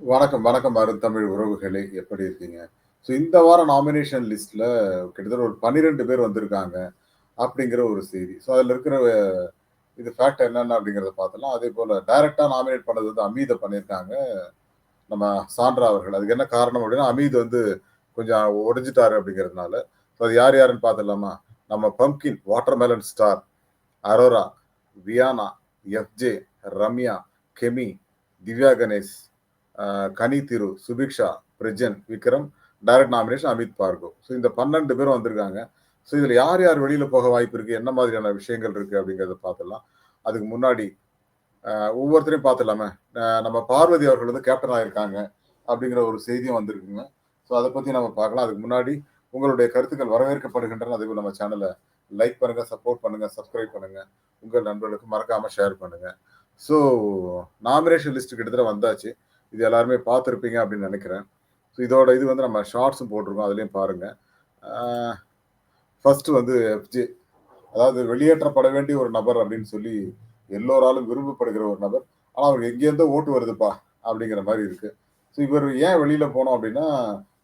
வணக்கம், வணக்கம் அருந்தமிழ் உறவுகளே! எப்படி இருக்கீங்க? ஸோ இந்த வாரம் நாமினேஷன் லிஸ்ட்ல கிட்டத்தட்ட ஒரு 12 பேர் வந்திருக்காங்க. அப்படிங்கிற ஒரு செய்தி. ஸோ அதில் இருக்கிற இது ஃபேக்ட் என்னென்ன அப்படிங்கிறத பார்த்தலாம் அதே போல் டைரெக்டாக நாமினேட் பண்ணது வந்து அமீத பண்ணியிருக்காங்க. நம்ம சாண்ட்ரா அவர்கள். அதுக்கு என்ன காரணம் அப்படின்னா, அமீத் வந்து கொஞ்சம் உடைஞ்சிட்டாரு அப்படிங்கிறதுனால. ஸோ அது யார் யாருன்னு பார்த்துடலாமா? நம்ம pumpkin, watermelon star, Aurora, Viyana, FJ, Ramya, Kemi, Divya Ganesh, Kani Thiru, Subiksha, Prajan, Vikram, direct nomination Amit Bhargav so இந்த 12 பேரும் வந்திருக்காங்க. ஸோ இதில் யார் யார் வெளியில் போக வாய்ப்பு இருக்குது என்ன மாதிரியான விஷயங்கள் இருக்குது அப்படிங்கிறத பார்த்துடலாம். அதுக்கு முன்னாடி ஒவ்வொருத்தரையும் பார்த்துடலாமே. நம்ம பார்வதி அவர்கள் வந்து கேப்டன் ஆயிருக்காங்க. அப்படிங்கிற ஒரு செய்தியும் வந்திருக்குங்க. ஸோ அதை பற்றி நம்ம பார்க்கலாம். அதுக்கு முன்னாடி உங்களுடைய கருத்துக்கள் வரவேற்கப்படுகின்றன. அதேபோல நம்ம சேனலை லைக் பண்ணுங்கள் சப்போர்ட் பண்ணுங்கள் சப்ஸ்கிரைப் பண்ணுங்கள் உங்கள் நண்பர்களுக்கு மறக்காமல் ஷேர் பண்ணுங்கள் ஸோ நாமினேஷன் லிஸ்ட் கிட்டத்தட்ட வந்தாச்சு. இது எல்லாருமே பார்த்துருப்பீங்க அப்படின்னு நினைக்கிறேன் ஸோ இதோட இது வந்து நம்ம ஷார்ட்ஸும் போட்டிருக்கோம். அதுலேயும் பாருங்க. அ ஃபர்ஸ்ட் வந்து எஃப்ஜே. அதாவது வெளியேற்றப்பட வேண்டிய ஒரு நபர் அப்படின்னு சொல்லி எல்லோராலும் விரும்பப்படுகிற ஒரு நபர். ஆனால் அவர் எங்கேருந்தோ ஓட்டு வருதுப்பா அப்படிங்கிற மாதிரி இருக்குது ஸோ இவர் ஏன் வெளியில் போனோம் அப்படின்னா,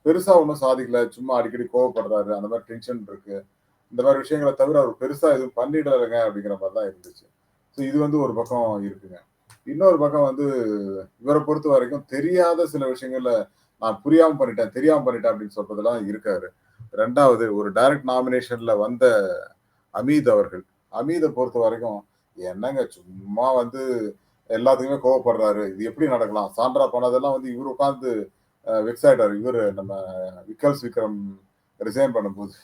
பெருசாக ஒன்றும் சாதிக்கல. சும்மா அடிக்கடி கோவப்படுறாரு. அந்த மாதிரி டென்ஷன் இருக்குது இந்த மாதிரி விஷயங்களை தவிர அவர் பெருசாக எதுவும் பண்ணிடலைங்க அப்படிங்கிற மாதிரி தான் இருந்துச்சு. ஸோ இது வந்து ஒரு பக்கம் இருக்குங்க. இன்னொரு பக்கம் வந்து இவரை பொறுத்த வரைக்கும் தெரியாத சில விஷயங்கள்ல நான் புரியாம பண்ணிட்டேன், தெரியாம பண்ணிட்டேன் அப்படின்னு சொல்றதெல்லாம் இருக்காரு. ரெண்டாவது ஒரு டைரக்ட் நாமினேஷன்ல வந்த அமீத் அவர்கள். அமீதை பொறுத்த வரைக்கும் என்னங்க சும்மா வந்து எல்லாத்துக்குமே கோவப்படுறாரு. இது எப்படி நடக்கலாம்? சாண்ட்ரா போனதெல்லாம் வந்து இவர் உட்காந்து வெக்ஸ் ஆயிட்டாரு. இவரு நம்ம விக்கல்ஸ் விக்ரம் ரிசைன் பண்ணும்போது.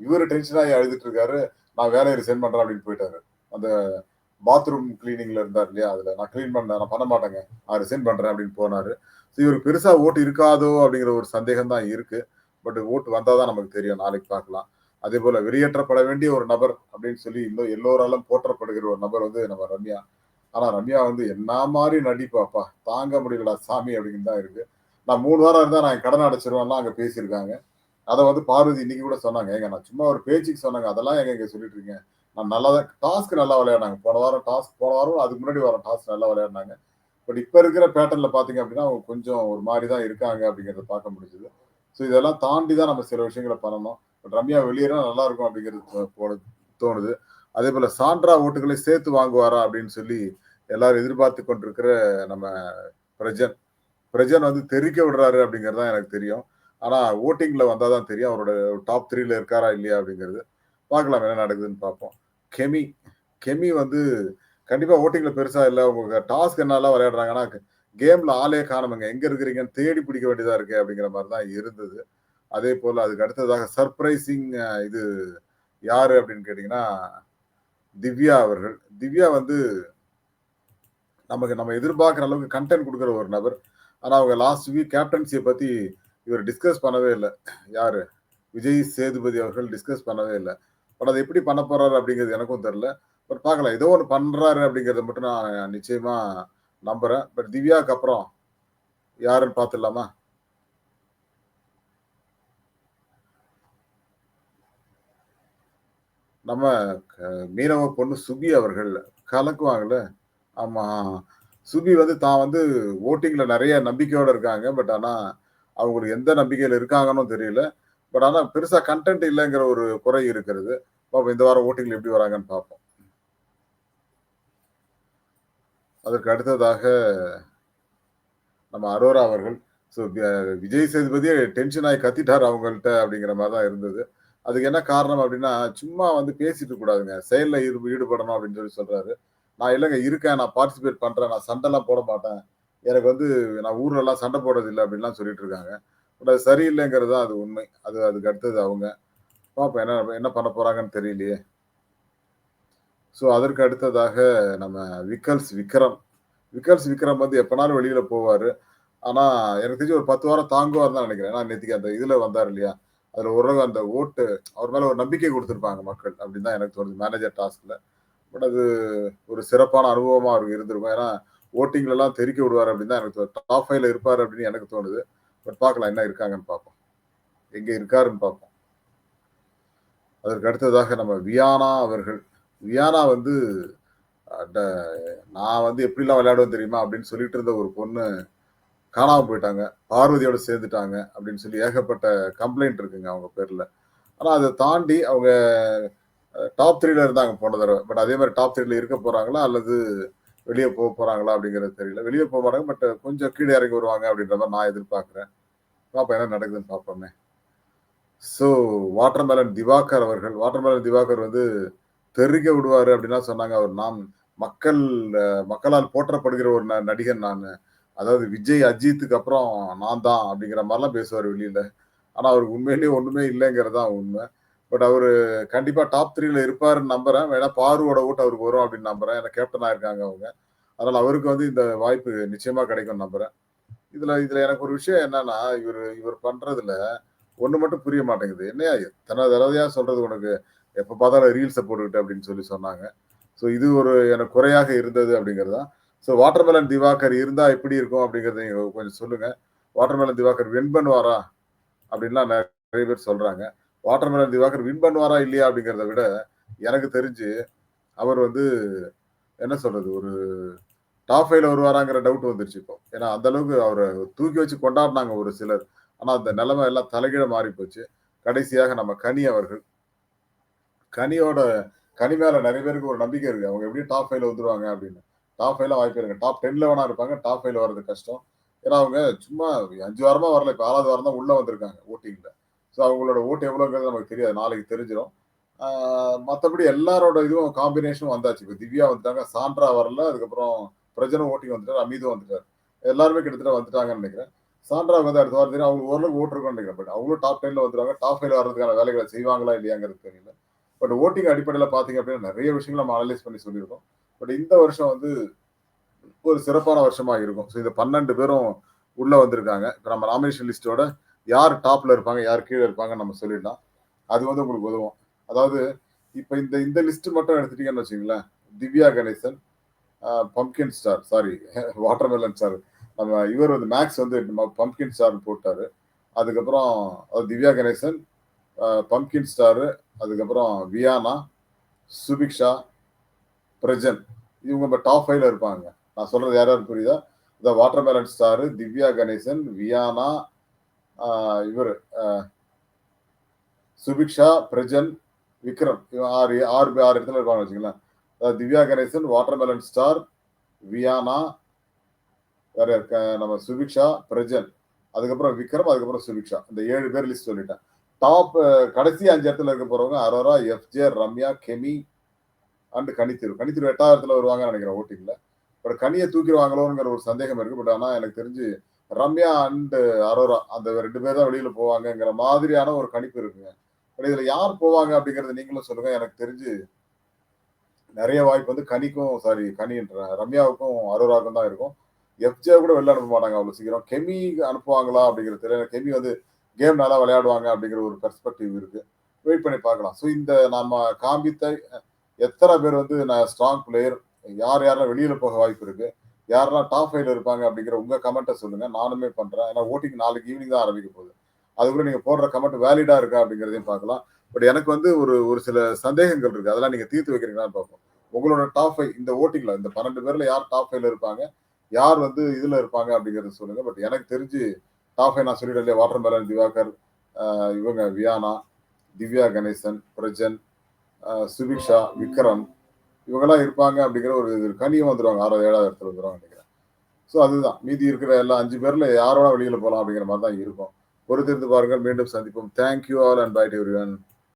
இவர் டென்ஷன் ஆகி அழுதுட்டு இருக்காரு. நான் வேலையை ரிசைன் பண்றேன் அப்படின்னு போயிட்டாரு. அந்த பாத்ரூம் கிளீனிங்ல இருந்தார் இல்லையா? அதுல நான் கிளீன் பண்ண நான் பண்ண மாட்டேங்க. நான் ரிசைன் பண்றேன் அப்படின்னு போனாரு. ஸோ இவருக்கு பெருசா ஓட்டு இருக்காதோ அப்படிங்கிற ஒரு சந்தேகம் தான் இருக்கு. பட் ஓட்டு வந்தா தான் நமக்கு தெரியும். நாளைக்கு பார்க்கலாம். அதேபோல வெளியேற்றப்பட வேண்டிய ஒரு நபர் அப்படின்னு சொல்லி இன்னும் எல்லோராலும் போற்றப்படுகிற ஒரு நபர் வந்து நம்ம ரம்யா. ஆனா ரம்யா வந்து என்ன மாதிரி நடிப்பாப்பா தாங்க முடியலடா சாமி அப்படின்னு தான் இருக்கு. நான் மூணு வாரம் இருந்தா நான் கடன் அடைச்சிருவேன்லாம் அங்க பேசியிருக்காங்க. அதை வந்து பார்வதி இன்னைக்கு கூட சொன்னாங்க. ஏங்க நான் சும்மா ஒரு பேச்சுக்கு சொன்னாங்க அதெல்லாம் எங்க இங்க சொல்லிட்டு இருக்கீங்க? நான் நல்லா தான் டாஸ்க் நல்லா விளையாடினாங்க போன வாரம் டாஸ்க் போன வாரம் அதுக்கு முன்னாடி வாரம் டாஸ்க் நல்லா விளையாடினாங்க பட் இப்போ இருக்கிற பேட்டர்ன்ல பார்த்தீங்க அப்படின்னா, அவங்க கொஞ்சம் ஒரு மாதிரி தான் இருக்காங்க அப்படிங்கிறத பார்க்க முடிஞ்சது. ஸோ இதெல்லாம் தாண்டி தான் நம்ம சில விஷயங்கள பண்ணணும். பட் ரம்யா வெளியேறா நல்லா இருக்கும் அப்படிங்கிறது தோ போல அதே போல் சாண்ட்ரா ஓட்டுகளை சேர்த்து வாங்குவாரா அப்படின்னு சொல்லி எல்லாரும் எதிர்பார்த்து கொண்டிருக்கிற நம்ம பிரஜன். பிரஜன் வந்து தெரிவிக்க விடுறாரு அப்படிங்கிறது தான் எனக்கு தெரியும். ஆனா ஓட்டிங்கில் வந்தால் தான் தெரியும். அவரோட டாப் த்ரீல இருக்காரா இல்லையா அப்படிங்கிறது. பார்க்கலாம் என்ன நடக்குதுன்னு பார்ப்போம். கெமி கெமி வந்து கண்டிப்பா ஓட்டிங்ல பெருசா இல்ல. அவங்க டாஸ்க் என்னால விளையாடுறாங்கன்னா, கேம்ல ஆளே காணமுங்க எங்க இருக்கிறீங்கன்னு தேடி பிடிக்க வேண்டியதா இருக்கு அப்படிங்கிற மாதிரி தான் இருந்தது. அதேபோல அதுக்கு அடுத்ததாக சர்ப்ரைசிங் இது யாரு அப்படின்னு கேட்டீங்கன்னா, திவ்யா அவர்கள். திவ்யா வந்து நமக்கு நம்ம எதிர்பார்க்குற அளவுக்கு கன்டென்ட் கொடுக்குற ஒரு நபர். ஆனா அவங்க லாஸ்ட் வீக் கேப்டன்சியை பத்தி இவர் டிஸ்கஸ் பண்ணவே இல்லை யாரு? விஜய் சேதுபதி அவர்கள் டிஸ்கஸ் பண்ணவே இல்லை பட் அதை எப்படி பண்ண போறாரு அப்படிங்கிறது எனக்கும் தெரியல. பட் பார்க்கலாம். ஏதோ ஒன்று பண்றாரு அப்படிங்கிறத மட்டும் நான் நிச்சயமா நம்புறேன். பட் திவ்யாவுக்கு அப்புறம் யாருன்னு பார்த்துடலாமா? நம்ம க மீனவ பொண்ணு சுபி அவர்கள் கலக்குவாங்கல்ல. ஆமா. சுபி வந்து தான் வந்து ஓட்டிங்ல நிறைய நம்பிக்கையோட இருக்காங்க. பட் ஆனா அவங்களுக்கு எந்த நம்பிக்கையில இருக்காங்கன்னும் தெரியல. பட் ஆனா பெருசா கன்டென்ட் இல்லங்கிற ஒரு குறை இருக்கிறது. பாப்போம் இந்த வாரம் ஓட்டிங்ல எப்படி வராங்கன்னு பார்ப்போம். அதற்கு அடுத்ததாக நம்ம அரோரா அவர்கள். ஸோ விஜய் சேதுபதியே டென்ஷன் ஆகி கத்திட்டார் அவங்கள்ட்ட அப்படிங்கிற மாதிரி தான் இருந்தது. அதுக்கு என்ன காரணம் அப்படின்னா, சும்மா வந்து பேசிட்டு கூடாதுங்க செயல்ல ஈடு ஈடுபடணும் அப்படின்னு சொல்லி சொல்றாரு. நான் இல்லைங்க இருக்கேன். நான் பார்ட்டிசிபேட் பண்றேன். நான் சண்டைலாம் போட மாட்டேன். எனக்கு வந்து நான் ஊர்லலாம் சண்டை போடுறது இல்லை அப்படின்லாம் சொல்லிட்டு இருக்காங்க. பட் அது சரியில்லைங்கிறது தான் அது உண்மை. அது அதுக்கு அடுத்தது அவங்க. பார்ப்போம் என்ன என்ன பண்ண போறாங்கன்னு தெரியலையே. ஸோ அதற்கு அடுத்ததாக நம்ம விக்கல்ஸ் விக்ரம். விக்கல்ஸ் விக்ரம் வந்து எப்பனாலும் வெளியில் போவார் ஆனால் எனக்கு தெரிஞ்சு ஒரு 10 வாரம் தாங்குவாருன்னு தான் நினைக்கிறேன் ஏன்னா நேற்றுக்கு அந்த இதில் வந்தார் இல்லையா? அதில் ஓரளவு அந்த ஓட்டு அவர் மேலே ஒரு நம்பிக்கை கொடுத்துருப்பாங்க மக்கள் அப்படின்னு தான் எனக்கு தோணுது. மேனேஜர் டாஸ்கில் பட் அது ஒரு சிறப்பான அனுபவமாக அவருக்கு இருந்திருக்கும். ஏன்னா ஓட்டிங்லலாம் தெறிக்க விடுவார் அப்படின்னு தான் எனக்கு டாப் ஃபைவ்ல இருப்பார் அப்படின்னு எனக்கு தோணுது. பட் பார்க்கலாம் என்ன இருக்காங்கன்னு பார்ப்போம். எங்கே இருக்காருன்னு பார்ப்போம். அதற்கு அடுத்ததாக நம்ம வியானா அவர்கள். வியானா வந்து நான் வந்து எப்படிலாம் விளையாடுவேன் தெரியுமா? அப்படின்னு சொல்லிட்டு இருந்த ஒரு பொண்ணு காணாமல் போயிட்டாங்க பார்வதியோடு சேர்ந்துட்டாங்க அப்படின்னு சொல்லி ஏகப்பட்ட கம்ப்ளைண்ட் இருக்குங்க அவங்க பேரில் ஆனால் அதை தாண்டி அவங்க டாப் த்ரீல இருந்தாங்க போன தடவை பட் அதே மாதிரி டாப் த்ரீல இருக்க போகிறாங்களா அல்லது வெளியே போக போறாங்களா அப்படிங்கிறது தெரியல. வெளியே போக மாட்டாங்க பட் கொஞ்சம் கீழே இறங்கி வருவாங்க அப்படின்ற மாதிரி நான் எதிர்பார்க்கிறேன். பாப்பா என்ன நடக்குதுன்னு பார்ப்போமே. ஸோ வாட்டர்மேலன் திவாகர் அவர்கள் வாட்டர்மேலன் திவாகர் வந்து தெருக விடுவாரு அப்படின்னா சொன்னாங்க. அவர் நான் மக்கள் மக்களால் போற்றப்படுகிற ஒரு ந- நடிகன் நான். அதாவது விஜய் அஜித்துக்கு அப்புறம் நான் தான் அப்படிங்கிற மாதிரிலாம் பேசுவார் வெளியில. ஆனா அவருக்கு உண்மையிலேயே ஒண்ணுமே இல்லைங்கிறது தான் உண்மை. பட் அவர் கண்டிப்பாக டாப் த்ரீல இருப்பாருன்னு நம்புறேன். வேணா பாருவோட ஓட்டு அவருக்கு வரும் அப்படின்னு நம்புறேன். ஏன்னா கேப்டனாக இருக்காங்க அவங்க. அதனால் அவருக்கு வந்து இந்த வாய்ப்பு நிச்சயமாக கிடைக்கும் நம்புறேன். இதில் இதில் எனக்கு ஒரு விஷயம் என்னன்னா இவர் இவர் பண்ணுறதுல ஒன்று மட்டும் புரிய மாட்டேங்குது. என்னையா தன தடவையாக சொல்றது உனக்கு எப்போ பார்த்தாலும் ரீல்ஸை போட்டுக்கிட்டு அப்படின்னு சொல்லி சொன்னாங்க. ஸோ இது ஒரு எனக்கு குறையாக இருந்தது அப்படிங்கிறது. தான் ஸோ வாட்டர்மெலன் திவாகர் இருந்தால் எப்படி இருக்கும் அப்படிங்கிறத நீங்கள் கொஞ்சம் சொல்லுங்கள் வாட்டர்மெலன் திவாகர் வின் பண்ணுவாரா அப்படின்லாம் நிறைய பேர் சொல்கிறாங்க வாட்டர்மேலன் திவாகர் வின் பண்ணுவாரா இல்லையா அப்படிங்கிறத விட எனக்கு தெரிஞ்சு அவர் வந்து என்ன சொல்றது ஒரு டாப் ஃபைவ்ல வருவாராங்கிற டவுட் வந்துருச்சு இப்போ. ஏன்னா அந்த அளவுக்கு அவரை தூக்கி வச்சு கொண்டாடினாங்க ஒரு சிலர். ஆனா அந்த நிலைமை எல்லாம் தலைகீழ மாறி போச்சு. கடைசியாக நம்ம கனி அவர்கள். கனியோட கனி மேல நிறைய பேருக்கு ஒரு நம்பிக்கை இருக்கு. அவங்க எப்படியும் டாப் ஃபைவ்ல வந்துருவாங்க அப்படின்னு. டாப் ஃபைவ்ல வாய்ப்பு இருக்கு. டாப் டென்ல வேணா இருப்பாங்க. டாப் ஃபைவ்ல வர்றது கஷ்டம். ஏன்னா அவங்க சும்மா அஞ்சு வாரமா வரல. இப்போ ஆறாவது வாரம் தான் உள்ள வந்திருக்காங்க ஓட்டிங்ல ஸோ அவங்களோட ஓட்டு எவ்வளோங்கிறது நமக்கு தெரியாது. நாளைக்கு தெரிஞ்சிடும் மற்றபடி எல்லாரோட இதுவும் காம்பினேஷனும் வந்தாச்சு. இப்போ திவ்யா வந்துட்டாங்க சாண்ட்ரா வரல அதுக்கப்புறம் பிரஜனை ஓட்டிங் வந்துட்டார் அமீதும் வந்துட்டார். எல்லாருமே கிட்டத்தட்ட வந்துட்டாங்கன்னு நினைக்கிறேன். சாண்ட்ரா வந்து அடுத்த வாரம் தெரியும். அவங்க ஓரளவுக்கு ஓட்டு இருக்கும்னு நினைக்கிறேன். பட் அவங்களும் டாப் டென்ல வந்துருவாங்க. டாப் ஃபைவ்ல வர்றதுக்கான வேலைகளை செய்வாங்களா இல்லையாங்கிறது தெரியல. பட் ஓட்டிங் அடிப்படையில் பார்த்தீங்க அப்படின்னா நிறைய விஷயங்கள் நம்ம அனலைஸ் பண்ணி சொல்லியிருக்கோம். பட் இந்த வருஷம் வந்து ஒரு சிறப்பான வருஷமாக இருக்கும். ஸோ இந்த பன்னெண்டு பேரும் உள்ளே வந்திருக்காங்க. இப்போ நம்ம நாமினேஷன் லிஸ்ட்டோட யார் டாப்ல இருப்பாங்க யார் கீழே இருப்பாங்க நம்ம சொல்லிடலாம். அது வந்து உங்களுக்கு உதவும். அதாவது இப்போ இந்த இந்த லிஸ்ட் மட்டும் எடுத்துட்டீங்கன்னு வச்சுங்களேன் Divya Ganesan pumpkin star sorry watermelon star நம்ம இவர் வந்து மேக்ஸ் வந்து பம்கின் ஸ்டார் போட்டாரு. அதுக்கப்புறம் திவ்யா கணேசன் பம்கின் ஸ்டாரு அதுக்கப்புறம் வியானா சுபிக்ஷா பிரஜன். இவங்க நம்ம டாப் ஃபைவ்ல இருப்பாங்க. நான் சொல்றது யார் யார் புரியுதா? இந்த வாட்டர்மெலன் ஸ்டாரு திவ்யா கணேசன் வியானா இவர் சுபிக்ஷா பிரஜன் விக்ரம் ஆறு ஆறு ஆறு இடத்துல இருப்பாங்க வச்சுக்கலாம் அதாவது திவ்யா கணேசன் வாட்டர்மெலன் ஸ்டார் வியானா வேற இருக்க நம்ம சுபிக்ஷா பிரஜன் அதுக்கப்புறம் விக்ரம் அதுக்கப்புறம் சுபிக்ஷா இந்த ஏழு பேர் லிஸ்ட் சொல்லிட்டேன் டாப் கடைசி அஞ்சு இடத்துல இருக்க போறவங்க Aurora FJ Ramya Kemi and Kanithiru Kanithiru எட்டாயிரத்துல வருவாங்கன்னு நினைக்கிறேன் ஓட்டிங்ல பட் கனியை தூக்கிடுவாங்களோங்கிற ஒரு சந்தேகம் இருக்கு பட் ஆனா எனக்கு தெரிஞ்சு ரம்யா அண்ட் அரோரா அந்த ரெண்டு பேர் தான் வெளியில போவாங்கங்கிற மாதிரியான ஒரு கணிப்பு இருக்குங்க. பட் இதுல யார் போவாங்க அப்படிங்கறது நீங்களும் சொல்லுங்க. எனக்கு தெரிஞ்சு நிறைய வாய்ப்பு வந்து கனிக்கும் சாரி கனின்ற ரம்யாவுக்கும் அரோராவுக்கும் தான் இருக்கும். எஃப்ஜே கூட வெளில அனுப்ப மாட்டாங்க அவ்வளவு சீக்கிரம். கெமி அனுப்புவாங்களா அப்படிங்கிறது தெரியல. கெமி வந்து கேம் நல்லா விளையாடுவாங்க அப்படிங்கிற ஒரு பெர்ஸ்பெக்டிவ் இருக்கு. வெயிட் பண்ணி பார்க்கலாம். ஸோ இந்த நம்ம காம்பித்த எத்தனை பேர் வந்து நான் ஸ்ட்ராங் பிளேயர் யார் யாரெல்லாம் வெளியில போக வாய்ப்பு இருக்கு? யாரெல்லாம் டாப் ஃபைவ்ல இருப்பாங்க அப்படிங்கிற உங்க கமெண்ட்டை சொல்லுங்க. நானுமே பண்றேன். ஏன்னா ஓட்டிங் நாளைக்கு ஈவினிங் தான் ஆரம்பிக்க போகுது. அதுக்குள்ள நீங்க போடுற கமெண்ட் வேலிடா இருக்கா அப்படிங்கிறதையும் பார்க்கலாம். பட் எனக்கு வந்து ஒரு ஒரு சில சந்தேகங்கள் இருக்கு. அதெல்லாம் நீங்க தீர்த்து வைக்கிறீங்களான்னு பார்ப்போம். உங்களோட டாப் ஃபைவ் இந்த ஓட்டிங்ல இந்த பன்னெண்டு பேர்ல யார் டாப் ஃபைவ்ல இருப்பாங்க? யார் வந்து இதுல இருப்பாங்க அப்படிங்கறத சொல்லுங்க. பட் எனக்கு தெரிஞ்சு டாப் ஃபைவ் நான் சொல்லிட்டேன் இல்லையா? வாட்டர் மேலன் திவாகர் இவங்க வியானா திவ்யா கணேசன் பிரஜன் சுபிக்ஷா விக்ரம் இவங்கெல்லாம் இருப்பாங்க அப்படிங்கிற ஒரு இது கனியும் வந்துடுவாங்க ஆறாவது ஏழாவது இடத்துல வந்துடுவாங்க நினைக்கிறேன். ஸோ அதுதான். மீதி இருக்கிற எல்லா அஞ்சு பேர்ல யாரோட வெளியில போகலாம் அப்படிங்கிற மாதிரி தான் இருக்கும். பொறுத்திருந்து பாருங்கள். மீண்டும் சந்திப்போம். Thank you all and bye everyone